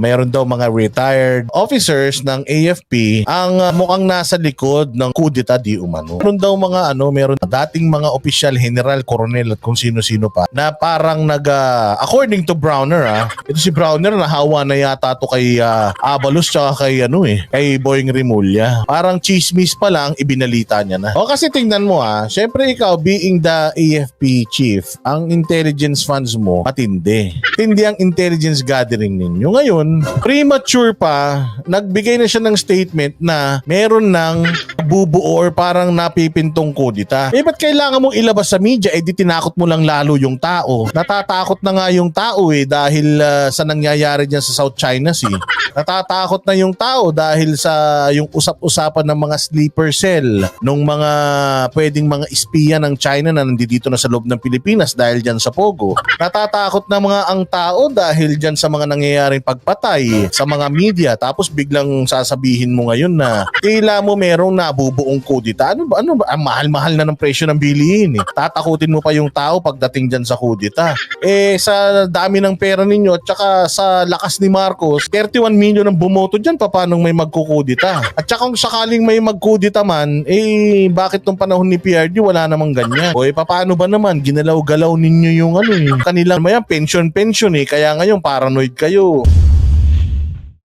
mayroon daw mga retired officers ng AFP ang uh, mukhang nasa likod ng kudita di umano. Meron daw mga ano, meron dating mga opisyal, general, coronel at kung sino-sino pa na parang nag uh, according to Browner ah, ito si Browner nahawa na yata to kay uh, Abalos tsaka kay ano eh, kay Boying Rimulya. Parang chismis pa lang ibinalita niya na. O kasi tingnan mo ah, syempre ikaw being the AFP chief, ang intelligence funds mo matindi. Tindi ang intelligence gathering ninyo. Ngayon, premature pa, nagbigay na siya ng statement na meron ng bubuo or parang napipintong kudita. Eh ba't kailangan mong ilabas sa media? Eh di tinakot mo lang lalo yung tao. Natatakot na nga yung tao eh dahil ah, sa nangyayari dyan sa South China Sea. Natatakot na yung tao dahil sa yung usap-usapan ng mga sleeper cell nung mga pwedeng mga espiya ng China na nandito na sa loob ng Pilipinas dahil dyan sa Pogo. Natatakot na mga ang tao dahil dyan sa mga nangyayaring pagpatay sa mga media tapos biglang sasabihin mo ngayon na tila mo merong nabubuong kudita. Ano ba? Ano ba? Ang mahal-mahal na ng presyo ng bilihin eh. Tatakutin mo pa yung tao pagdating dyan sa kudita. Eh sa dami ng pera ninyo at saka sa lakas ni Marcos, 31 million ang bumoto dyan pa paano may magkukudita. At saka kung sakaling may magkudita man, eh bakit nung panahon ni PRD wala namang ganyan? O eh paano ba naman? Ginalaw-galaw ninyo yung ano eh. Kanilang maya pension-pension eh. Kaya ngayon paranoid kayo.